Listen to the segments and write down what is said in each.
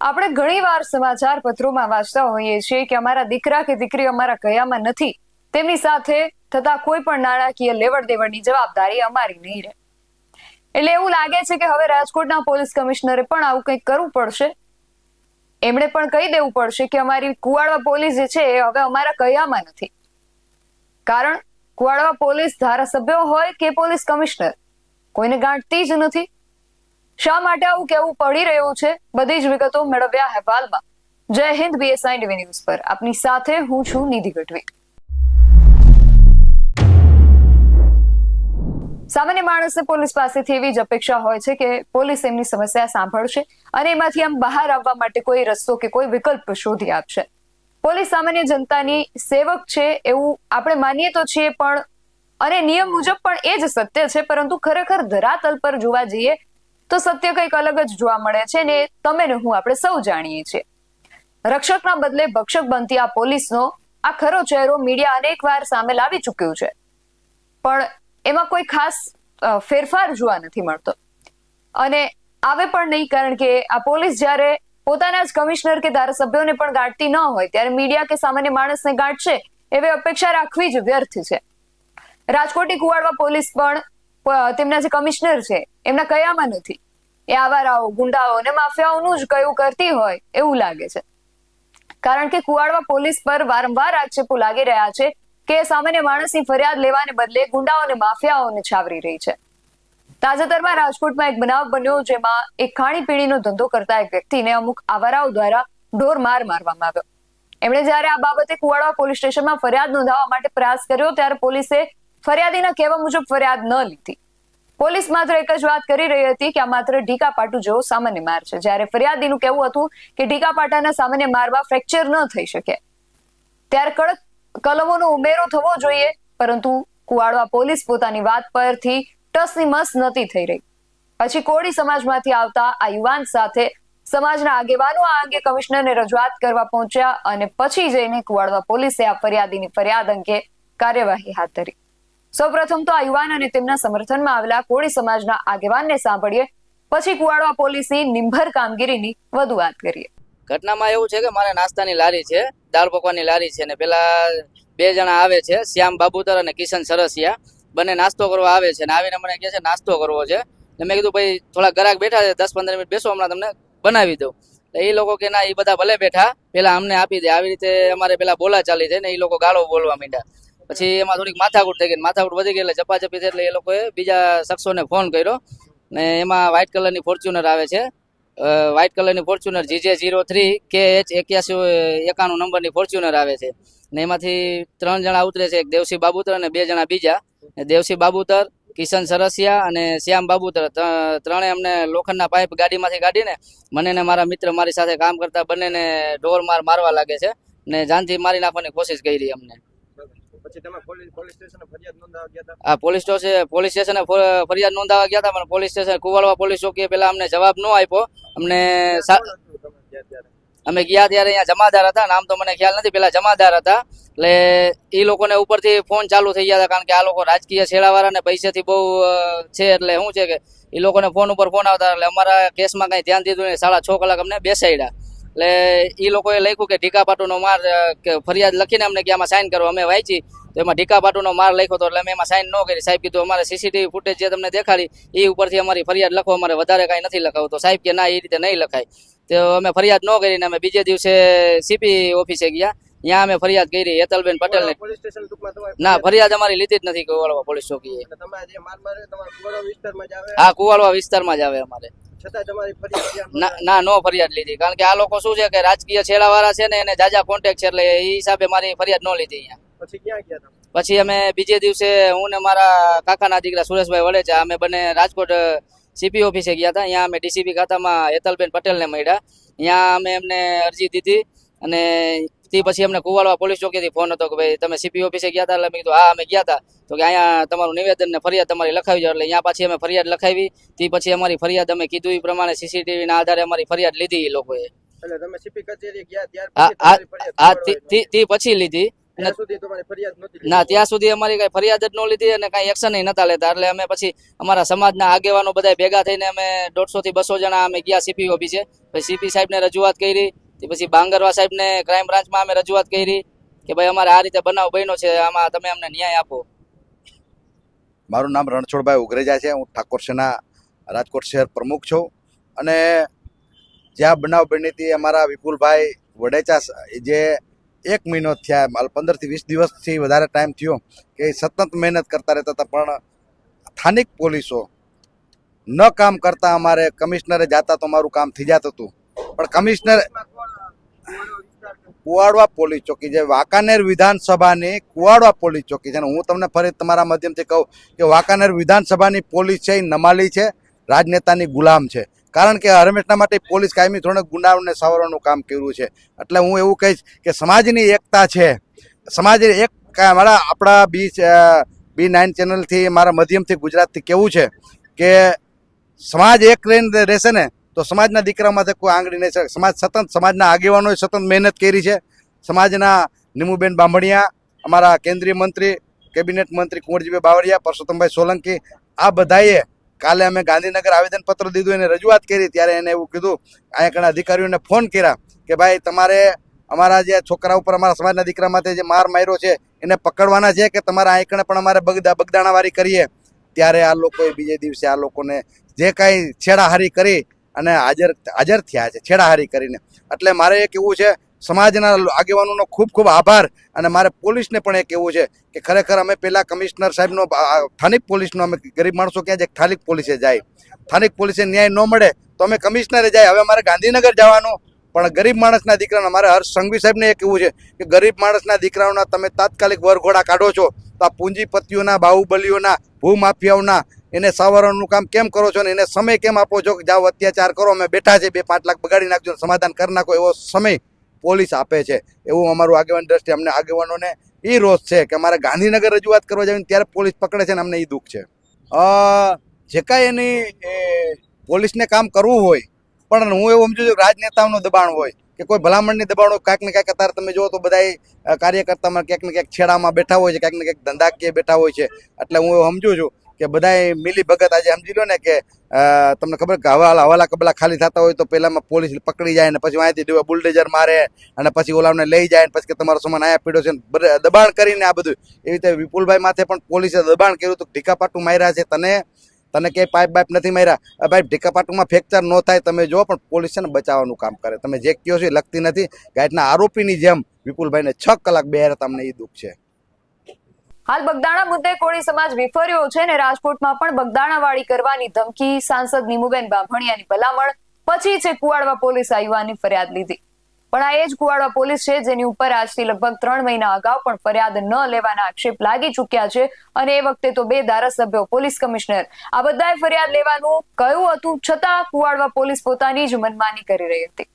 આપણે ઘણીવાર સમાચાર પત્રોમાં વાંચતા હોઈએ છીએ કે અમારા દીકરા કે દીકરી અમારા કયામાં નથી. તેમની સાથે થતા કોઈ પણ નાણાકીય લેવડ દેવડની જવાબદારી અમારી નહીં રહે. એટલે એવું લાગે છે કે હવે રાજકોટના પોલીસ કમિશનરે પણ આવું કંઈક કરવું પડશે. એમણે પણ કહી દેવું પડશે કે અમારી કુવાડવા પોલીસ જે છે એ હવે અમારા કયામાં નથી. કારણ કુવાડવા પોલીસ ધારાસભ્યો હોય કે પોલીસ કમિશનર, કોઈને ગાંઠતી જ નથી. શા માટે આવું કેવું પડી રહ્યું છે? બધી જ વિગતો મેળવ્યા અહેવાલમાં. જય હિન્દ બીએસઆઈ ટીવી ન્યૂઝ પર. આપની સાથે હું છું નિધિ ગઢવી. સામાન્ય માણસને પોલીસ પાસેથી એવી જ અપેક્ષા હોય છે કે પોલીસ એમની સમસ્યા સાંભળશે અને એમાંથી આમ બહાર આવવા માટે કોઈ રસ્તો કે કોઈ વિકલ્પ શોધી આપશે. પોલીસ સામાન્ય જનતાની સેવક છે એવું આપણે માનીએ તો છીએ પણ અને નિયમ મુજબ પણ એ જ સત્ય છે, પરંતુ ખરેખર ધરાતલ પર જોવા જઈએ તો સત્ય કંઈક અલગ જ જોવા મળે છે ને તમે ને હું આપણે સૌ જાણીએ છીએ. રક્ષકના બદલે ભક્ષક બનતી આ પોલીસનો આ ખરો ચહેરો મીડિયા અનેક વાર સામે લાવી ચૂક્યું છે. પણ એમાં કોઈ ખાસ ફેરફાર જોવા નથી મળતો. અને આવે પણ નહીં કારણ કે આ પોલીસ જ્યારે પોતાના જ કમિશનર કે ધારાસભ્યોને પણ ગાંઠતી ન હોય ત્યારે મીડિયા કે સામાન્ય માણસને ગાંઠશે એવી અપેક્ષા રાખવી જ વ્યર્થ છે. રાજકોટની કુવાડવા પોલીસ પણ તેમના જે કમિશનર છે, એમના કયામાં નથી. એ આવારાઓ, ગુંડાઓ અને માફિયાઓનું જ કયું કરતી હોય, એવું લાગે છે. કારણ કે કુવાડવા પોલીસ પર વારંવાર આક્ષેપો લાગી રહ્યા છે કે સામાન્ય માણસની ફરિયાદ લેવાને બદલે ગુંડાઓ અને માફિયાઓને છાવરી રહી છે. તાજેતરમાં રાજકોટમાં એક બનાવ બન્યો જેમાં એક ખાણીપીણીનો ધંધો કરતા એક વ્યક્તિને અમુક આવારાઓ દ્વારા ઢોર માર મારવામાં આવ્યો. એમણે જ્યારે આ બાબતે કુવાડવા પોલીસ સ્ટેશનમાં ફરિયાદ નોંધાવવા માટે પ્રયાસ કર્યો, ત્યારે પોલીસે ફરિયાદીના કહેવા મુજબ ફરિયાદ ન લીધી. પોલીસ માત્ર એક જ વાત કરી રહી હતી કે આ માત્ર ઢીકા પાટું જેવો સામાન્ય માર છે. જ્યારે ફરિયાદીનું કહેવું હતું કે ઢીકા પાટાના સામાન્ય મારમાં ફ્રેક્ચર ન થઈ શકે. ત્યારે કડક કલમોનો ઉમેરો થવો જોઈએ, પરંતુ કુવાડવા પોલીસ પોતાની વાત પરથી ટસની મસ નથી થઈ રહી. પછી કોળી સમાજમાંથી આવતા આ યુવાન સાથે સમાજના આગેવાનો આ અંગે કમિશનરને રજૂઆત કરવા પહોંચ્યા અને પછી જઈને કુવાડવા પોલીસે આ ફરિયાદીની ફરિયાદ અંગે કાર્યવાહી હાથ ધરી. સૌપ્રથમ તો આ યુવાન અને તેમના સમર્થનમાં આવેલા કોળી સમાજના આગેવાનને સાંભળીએ. પછી કુવાડવા પોલીસની નિંભર કામગીરીની વધુ વાત કરીએ. ઘટનામાં એવું છે કે મારે નાસ્તાની લારી છે, દાળ પકવાની લારી છે ને પેલા બે જણા આવે છે, શ્યામ બાબુતર અને કિશન સરસિયા. બંને નાસ્તો કરવા આવે છે ને આવીને મને કહે છે, નાસ્તો કરવો છે. મેં કીધું, ભાઈ થોડા ગ્રાહક બેઠા છે, દસ પંદર મિનિટ બેસો, હમણાં તમને બનાવી દઉં. એ લોકો કે, ના એ બધા ભલે બેઠા, પેલા અમને આપી દે. આવી રીતે અમારે પેલા બોલા ચાલી છે ને એ લોકો ગાળો બોલવા માંડ્યા. પછી એમાં થોડીક માથાકૂટ થઈ ગઈ માથાકૂટ વધી ગઈ એટલે ચપાચપી થઈ એટલે એ લોકોએ બીજા શખ્સોને ફોન કર્યો ને એમાં વ્હાઇટ કલરની ફોર્ચ્યુનર આવે છે. વ્હાઇટ કલરની Fortuner G J zero three K H એક્યાસી એકાણું નંબરની ફોર્ચ્યુનર આવે છે. ને એમાંથી ત્રણ જણા ઉતરે છે, એક દેવસી બાબુતર અને બે જણા બીજા. દેવસિંહ દેવસી બાબુતર, કિશન સરસિયા અને શ્યામ બાબુતર ત્રણે અમને લોખંડના પાઇપ ગાડીમાંથી કાઢીને મને ને મારા મિત્ર મારી સાથે કામ કરતા બંનેને ઢોર માર મારવા લાગે છે. ને જાનથી મારી નાખવાની કોશિશ કરી અમને. પછી તમે પોલીસ સ્ટેશને ફરિયાદ નોંધાવવા ગયા હતા? આ પોલીસ સ્ટેશન પોલીસ સ્ટેશને ફરિયાદ નોંધાવા ગયા હતા પણ પોલીસ સ્ટેશન કુવાડવા પોલીસ ચોકીએ પેલા અમને જવાબ ન આપ્યો. અમને અમે ગયા ત્યારે અહીંયા જમાદાર હતા નામ તો મને ખ્યાલ નથી પેલા જમાદાર હતા. એટલે એ લોકોને ઉપરથી ફોન ચાલુ થઈ ગયા હતા કારણ કે આ લોકો રાજકીય છેડાવાળા ને પૈસાથી બહુ છે એટલે શું છે કે એ લોકોને ફોન ઉપર ફોન આવતા એટલે અમારા કેસમાં કઈ ધ્યાન દીધું નહીં સાડા છ કલાક અમને બેસાડ્યા. એટલે એ લોકોએ લખ્યું કે ઢીકા પાટુનો માર કે ફરિયાદ લખીને અમને કે આમાં સાઇન કરો અમે વાંચી. તો એમાં ઢીકા પાટુનો માર લખ્યો હતો એટલે અમે એમાં સાઇન ન કરી. સાહેબ કીધું અમારે સીસીટીવી ફૂટેજ જે તમને દેખાડી એ ઉપરથી અમારી ફરિયાદ લખો. અમારે વધારે કાંઈ નથી લખાવું. તો સાહેબ કે ના એ રીતે નહીં લખાય. તો અમે ફરિયાદ ન કરીને અમે બીજે દિવસે સીપી ઓફિસે ગયા. ત્યાં અમે ફરિયાદ કરી હેતલબેન ટૂંકમાં તમારે ના ફરિયાદ અમારી લીધી જ નથી કુવાડવા પોલીસ ચોકીએ. હા કુવાડવા વિસ્તારમાં જ આવે અમારે. છતાં તમારી ફરિયાદ ના ના ફરિયાદ લીધી. કારણ કે આ લોકો શું છે કે રાજકીય છેડાવાળા છે ને એને જાજા કોન્ટેક્ટ છે એટલે એ હિસાબે મારી ફરિયાદ ન લીધી અહીંયા. પછી ક્યાં ગયા તમે? પછી અમે બીજે દિવસે હું ને મારા કાકાના દીકરા સુરેશભાઈ વડેચા અમે બંને રાજકોટ સીપી ઓફિસે ગયા હતા. અહીંયા અમે ડીસીપી ખાતામાં હેતલબેન પટેલને મળ્યા. અહીંયા અમે એમને અરજી દીધી અને તે પછી અમને કુવાડવા પોલીસ ચોકીથી ફોન હતો કે ભાઈ તમે સીપી ઓફિસે ગયા હતા એટલે મેં કીધું હા અમે ગયા હતા તો કે અહીંયા તમારું નિવેદન ને ફરિયાદ તમારી લખાવી એટલે અહીંયા પાછી અમે ફરિયાદ લખાવી. તે પછી અમારી ફરિયાદ અમે કીધું એ પ્રમાણે સીસીટીવીના આધારે અમારી ફરિયાદ લીધી એ લોકોએ. પછી લીધી. ના ત્યાં સુધી અમારી કઈ ફરિયાદ જ ન લીધી અને કઈ એક્શન નતા લેતા. એટલે અમે પછી અમારા સમાજના આગેવાનો બધા ભેગા થઈને અમે દોઢસો થી બસો જણા અમે ગયા સીપી ઓફિસે. સીપી સાહેબને રજૂઆત કરી. તે પછી બાંગરવા સાહેબને ક્રાઇમ બ્રાન્ચમાં અમે રજૂઆત કરી કે ભાઈ અમારે આ રીતે બનાવ બન્યો છે, આમાં તમે અમને ન્યાય આપો. મારું નામ રણછોડભાઈ ઉગરેજા છે, હું ઠાકોર સેના રાજકોટ શહેર પ્રમુખ છું. અને જ્યાં બનાવ બની હતી અમારા વિપુલભાઈ વડેચા જે એક મહિનો થયા પંદરથી વીસ દિવસથી વધારે ટાઈમ થયો કે સતત મહેનત કરતા રહેતા હતા, પણ સ્થાનિક પોલીસો ન કામ કરતા અમારે કમિશનરે જાતા તો મારું કામ થઈ જતું હતું. પણ કમિશનર કુવાડવા પોલીસ ચોકી જે વાંકાનેર વિધાનસભાની કુવાડવા પોલીસ ચોકી છે. અને હું તમને ફરી તમારા માધ્યમથી કહું કે વાંકાનેર વિધાનસભાની પોલીસ છે એ નમાલી છે. રાજનેતાની ગુલામ છે. કારણ કે હરમેશના માટે પોલીસ કાયમી ધોરણે ગુનાઓને સાવરવાનું કામ કર્યું છે. એટલે હું એવું કહીશ કે સમાજની એકતા છે. સમાજ એક મારા આપણા બી બી નાઇન ચેનલથી, મારા માધ્યમથી ગુજરાતથી કેવું છે કે સમાજ એક રહીને રહેશે ને તો સમાજના દીકરા માથે કોઈ આંગળી નહીં સમાજ સતત, સમાજના આગેવાનોએ સતત મહેનત કરી છે. સમાજના નિમુબેન બાંભણિયા અમારા કેન્દ્રીય મંત્રી, કેબિનેટ મંત્રી કુંવરજીભાઈ બાવળિયા, પરસોત્તમભાઈ સોલંકી, આ બધાએ કાલે અમે ગાંધીનગર આવેદનપત્ર દીધું, એને રજૂઆત કરી, ત્યારે એને એવું કીધું, અહીંયા ઘણા અધિકારીઓને ફોન કર્યા કે ભાઈ તમારે અમારા જે છોકરા ઉપર અમારા સમાજના દીકરા માટે જે માર માર્યો છે, એને પકડવાના છે કે તમારા આંકણે પણ અમારે બગદા, બગદાણાવારી કરીએ? ત્યારે આ લોકોએ બીજે દિવસે આ લોકોને જે કાંઈ છેડાહારી કરી અને હાજર હાજર થયા છે, છેડાહારી કરીને. એટલે મારે એ કહેવું છે, સમાજના આગેવાનોનો ખૂબ ખૂબ આભાર અને મારે પોલીસને પણ એ કહેવું છે કે ખરેખર અમે પહેલાં કમિશનર સાહેબનો સ્થાનિક પોલીસનો અમે ગરીબ માણસો ક્યાં જાય, સ્થાનિક પોલીસે જાય. સ્થાનિક પોલીસે ન્યાય ન મળે તો અમે કમિશનરે જાય. હવે અમારે ગાંધીનગર જવાનું, પણ ગરીબ માણસના દીકરાના મારે હર્ષ સંઘવી સાહેબને એ કહેવું છે કે ગરીબ માણસના દીકરાઓના તમે તાત્કાલિક વરઘોડા કાઢો છો તો આ પૂંજીપતિઓના, બાહુબલીઓના ભૂમાફિયાઓના એને સાવરણનું કામ કેમ કરો છો ને એને સમય કેમ આપો છો? કે જાઓ, અત્યાચાર કરો, અમે બેઠા છે બે પાંચ લાખ બગાડી નાખજો સમાધાન કરી નાખો એવો સમય પોલીસ આપે છે. એવું અમારું આગેવાન દ્રષ્ટિ અમને આગેવાનોને એ રોષ છે કે અમારે ગાંધીનગર રજૂઆત કરવા જાય ત્યારે પોલીસ પકડે છે ને અમને એ દુઃખ છે. જે કાંઈ એની પોલીસને કામ કરવું હોય, પણ હું એવું સમજુ છું કે રાજનેતાઓનું દબાણ હોય, કે કોઈ ભલામણની દબાણ હોય, કાંઈક ને કાંઈક અત્યારે તમે જુઓ તો બધા કાર્યકર્તામાં ક્યાંક ને ક્યાંક છેડામાં બેઠા હોય છે, ક્યાંક ને ક્યાંક ધંધાકીય બેઠા હોય છે. એટલે હું એવું સમજુ છું કે બધાય મિલી ભગત આજે સમજી લો ને કે તમને ખબર કે હવાલા હવાલા કબલા ખાલી થતા હોય તો પહેલામાં પોલીસ પકડી જાય ને પછી અહીંયાથી બુલડેઝર મારે અને પછી ઓલાને લઈ જાય ને પછી તમારો સામાન આયા પીડ્યો છે દબાણ કરીને આ બધું. એવી રીતે વિપુલભાઈ માથે પણ પોલીસે દબાણ કર્યું તો ઢીકાપાટું માર્યા છે તને તને ક્યાંય પાઇપ બાઇપ નથી માર્યા. ભાઈ ઢીકાપાટુમાં ફ્રેક્ચર ન થાય તમે જો પણ પોલીસ છે ને બચાવવાનું કામ કરે. તમે જે કહો છો એ લગતી નથી. ગાઈડના આરોપીની જેમ વિપુલભાઈને છ કલાક બે તમને એ દુઃખ છે. હાલ બગદાણા મુદ્દે કોળી સમાજ વિફર્યો છે ને રાજકોટમાં પણ બગદાણાવાળી કરવાની ધમકી સાંસદ નીમુબેન બાંભણિયાની ભલામણ. પછી છે કુવાડવા પોલીસ આવ્યાની ફરિયાદ લીધી. પણ આ એ જ કુવાડવા પોલીસ છે જેની ઉપર આજથી લગભગ ત્રણ મહિના અગાઉ પણ ફરિયાદ ન લેવાના આક્ષેપ લાગી ચૂક્યા છે અને એ વખતે તો બે ધારાસભ્યો, પોલીસ કમિશનર, આ બધાએ ફરિયાદ લેવાનું કહ્યું હતું, છતાં કુવાડવા પોલીસ પોતાની જ મનમાની કરી રહી હતી.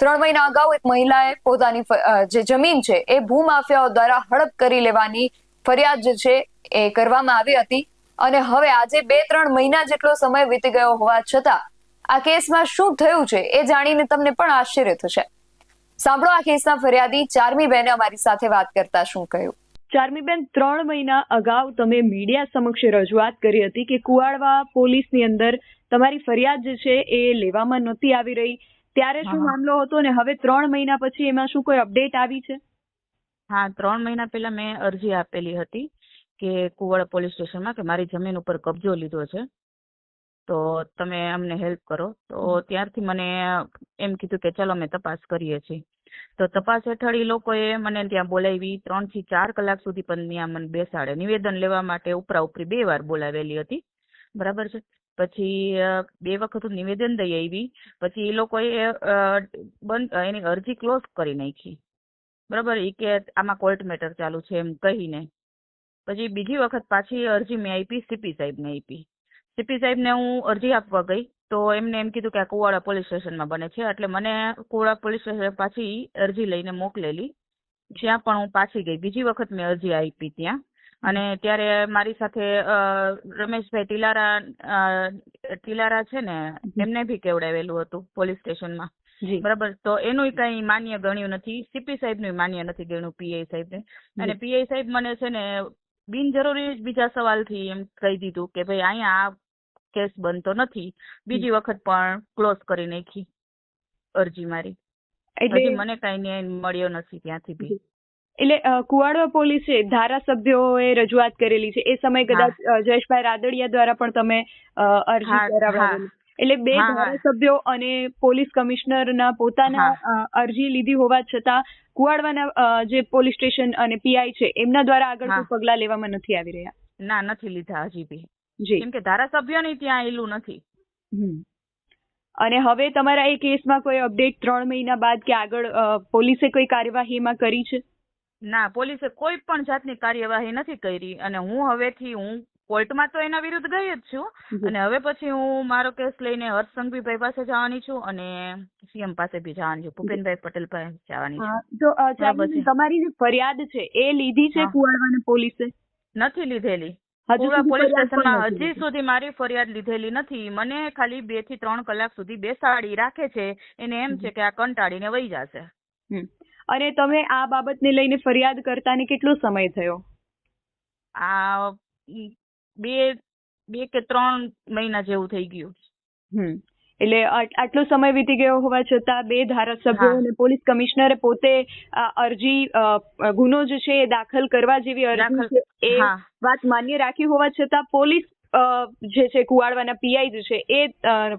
ત્રણ મહિના અગાઉ એક મહિલાએ પોતાની જે જમીન છે એ ભૂમાફિયાઓ દ્વારા હડપ કરી લેવાની ફરિયાદ જે છે એ કરવામાં આવી હતી અને હવે આજે બે ત્રણ મહિના જેટલો સમય વીતી ગયો હોવા છતાં આ કેસમાં શું થયું છે એ જાણીને તમને પણ આશ્ચર્ય થશે. સાંભળો આ કેસના ફરિયાદી ચારમી બેને અમારી સાથે વાત કરતા શું કહ્યું. ચારમી બેન ત્રણ મહિના અગાઉ તમે મીડિયા સમક્ષ રજૂઆત કરી હતી કે કુવાડવા પોલીસની અંદર તમારી ફરિયાદ જે છે એ લેવામાં નહોતી આવી રહી. ત્યારે શું મામલો હતો ને હવે ત્રણ મહિના પછી એમાં શું કોઈ અપડેટ આવી છે? હા ત્રણ મહિના પહેલા મેં અરજી આપેલી હતી કે કુવાડા પોલીસ સ્ટેશનમાં કે મારી જમીન ઉપર કબજો લીધો છે. તો તમે અમને હેલ્પ કરો. તો ત્યારથી મને એમ કીધું કે ચાલો અમે તપાસ કરીએ છીએ. તો તપાસ હેઠળ એ લોકોએ મને ત્યાં બોલાવી. ત્રણથી ચાર કલાક સુધી પણ ત્યાં મને બેસાડે. નિવેદન લેવા માટે ઉપરા ઉપરી બે વાર બોલાવેલી હતી. બરાબર છે? પછી બે વખત હું નિવેદન દઈ આવી. પછી એ લોકોએ બંધ એની અરજી ક્લોઝ કરી નાખી. બરાબર? ઈ કે આમાં કોર્ટ મેટર ચાલુ છે એમ કહીને. પછી બીજી વખત પાછી અરજી મેં આપી સીપી સાહેબને આપી. સીપી સાહેબને હું અરજી આપવા ગઈ તો એમને એમ કીધું કે આ કુવાડા પોલીસ સ્ટેશનમાં બને છે, એટલે મને કુવાડા પોલીસ સ્ટેશન પાછી અરજી લઈને મોકલેલી. જ્યાં પણ હું પાછી ગઈ. બીજી વખત મેં અરજી આપી ત્યાં. અને ત્યારે મારી સાથે રમેશભાઈ ટીલારા ટીલારા છે ને, એમને બી કેવડાવેલું હતું પોલીસ સ્ટેશનમાં. બરાબર? તો એનું કઈ માન્ય ગણ્યું નથી. સીપી સાહેબનું માન્ય નથી ગણ્યું પીઆઈ સાહેબને. અને પીઆઈ સાહેબ મને છે ને બિનજરૂરી જ બીજા સવાલથી એમ કહી દીધું કે ભાઈ અહીંયા આ કેસ બનતો નથી. બીજી વખત પણ ક્લોઝ કરી નાખી અરજી મારી. એટલે મને કઈ ન્યાય મળ્યો નથી ત્યાંથી બી. એટલે કુવાડવા પોલીસે ધારાસભ્યોએ રજૂઆત કરેલી છે. એ સમયે કદાચ જયેશભાઈ રાદડિયા દ્વારા પણ તમે અરજી કરાવડાવેલી એટલે બે. ધારાસભ્યો અને પોલીસ કમિશનરના પોતાના અરજી લીધી હોવા છતાં કુવાડવાના જે પોલીસ સ્ટેશન અને પીઆઈ છે એમના દ્વારા આગળ પગલા કોઈ પગલાં લેવામાં નથી આવી રહ્યા. ના નથી લીધા હજી બી. જી. કેમ કે ધારાસભ્યોની ત્યાં એલું નથી. અને હવે તમારા એ કેસમાં કોઈ અપડેટ ત્રણ મહિના બાદ કે આગળ પોલીસે કોઈ કાર્યવાહીમાં કરી છે? ના પોલીસે કોઈ પણ જાતની કાર્યવાહી નથી કરી અને હું હવેથી હું કોર્ટમાં તો એના વિરુદ્ધ ગઈ જ છું. અને હવે પછી હું મારો કેસ લઈને હર્ષ સંઘવીભાઈ પાસે જવાની છું અને સીએમ પાસે બી જવાની છું. ભૂપેનભાઈ પટેલ પાસે જવાની છું. તો. તમારી જે ફરિયાદ છે એ લીધી છે કુવાડવાના પોલીસે? નથી લીધેલી. હજુ પૂરા સુધી પોલીસ સ્ટેશનમાં હજી સુધી મારી ફરિયાદ લીધેલી નથી. મને ખાલી બેથી ત્રણ કલાક સુધી બેસાડી રાખે છે. એને એમ છે કે આ કંટાળીને વહી જશે. અને તમે આ બાબતને લઈને ફરિયાદ કરતાને કેટલો સમય થયો? આ બે બે કે ત્રણ મહિના જેવું થઈ ગયું. હમ. એટલે આટલો સમય વીતી ગયો હોવા છતાં બે ધારાસભ્યો અને પોલીસ કમિશનરે પોતે અરજી ગુનો જે છે એ દાખલ કરવા જેવી અરજી એ વાત માન્ય રાખી હોવા છતાં પોલીસ જે છે કુવાડવાના પીઆઈ જે છે એ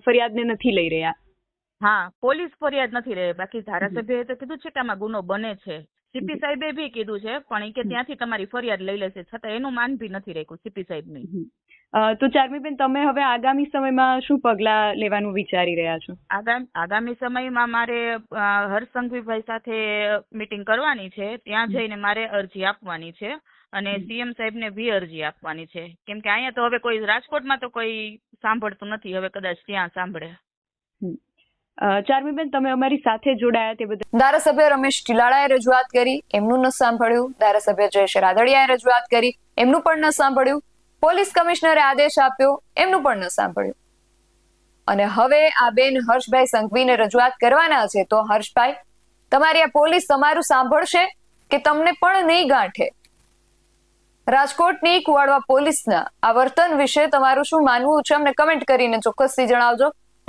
ફરિયાદને નથી લઈ રહ્યા. હા પોલીસ ફરિયાદ નથી રહી બાકી ધારાસભ્યએ તો કીધું છે કે આમાં ગુનો બને છે. સીપી સાહેબે બી કીધું છે પણ એ કે ત્યાંથી તમારી ફરિયાદ લઈ લેશે છતાં એનું માન બી નથી રાખ્યું સીપી સાહેબની. અ, તો ચાર્મીબેન તમે હવે આગામી સમયમાં શું પગલા લેવાનું વિચારી રહ્યા છો? આગામી સમયમાં મારે હર્ષસંઘવીભાઈ સાથે મીટિંગ કરવાની છે ત્યાં જઈને મારે અરજી આપવાની છે અને સીએમ સાહેબને બી અરજી આપવાની છે. કેમ કે અહીંયા તો હવે કોઈ રાજકોટમાં તો કોઈ સાંભળતું નથી હવે કદાચ ત્યાં સાંભળે. ચાર્મીબેન, તમે અમારી સાથે જોડાયા તે બદલ. ધારાસભ્ય રમેશ ટીલાળાએ રજૂઆત કરી, એમનું ન સાંભળ્યું. ધારાસભ્ય જયેશ રાદડિયાએ રજૂઆત કરી, એમનું પણ ન સાંભળ્યું. પોલીસ કમિશનરે આદેશ આપ્યો, એમનું પણ ન સાંભળ્યું. અને હવે આ બેન હર્ષભાઈ સંઘવીને રજૂઆત કરવાના છે, તો હર્ષભાઈ, તમારી આ પોલીસ તમારું સાંભળશે કે તમને પણ નહીં ગાંઠે? રાજકોટની કુવાડવા પોલીસના આ વર્તન વિશે તમારું શું માનવું છે? અમને કમેન્ટ કરીને ચોક્કસથી જણાવજો.